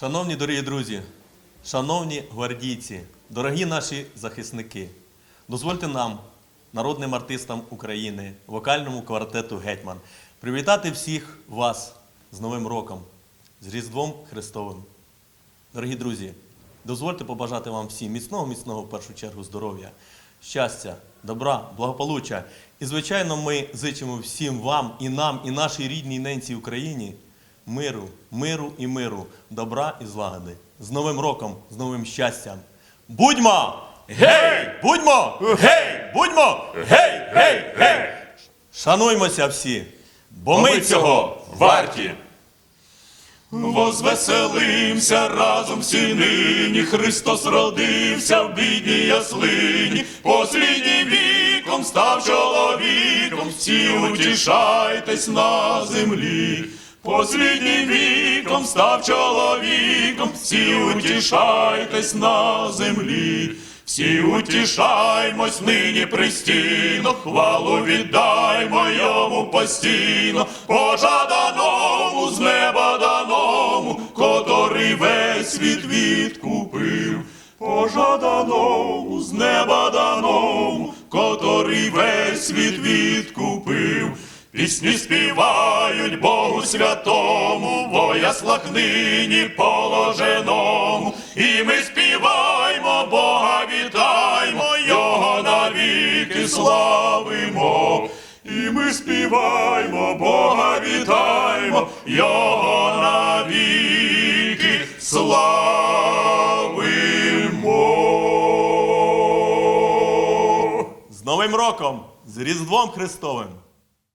Шановні дорогі друзі, шановні гвардійці, дорогі наші захисники, дозвольте нам, народним артистам України, вокальному квартету Гетьман, привітати всіх вас з Новим роком, з Різдвом Христовим. Дорогі друзі, дозвольте побажати вам всім міцного, міцного в першу чергу здоров'я, щастя, добра, благополуччя. І, звичайно, ми зичимо всім вам і нам, і нашій рідній ненці Україні миру, миру і миру, добра і злагоди. З Новим роком, з новим щастям. Будьмо! Гей! Будьмо! Гей! Будьмо! Гей! Гей! Гей! Шануймося всі, бо ми цього варті. Возвеселимся разом всі нині, Христос родився в бідній яслині, посліднім віком став чоловіком, всі утішайтесь на землі. Посліднім віком став чоловіком, всі утішайтесь на землі. Всі утішаймось нині пристійно, хвалу віддаймо йому постійно, пожаданому з неба даному, котрий весь світ відкупив, пожаданому з неба даному, котрий весь світ відкупив. Пісні співають Святому, во яслах нині положеному, і ми співаймо, Бога вітаймо, Його навіки славимо. І ми співаймо, Бога вітаймо, Його навіки славимо. З Новим роком, з Різдвом Христовим!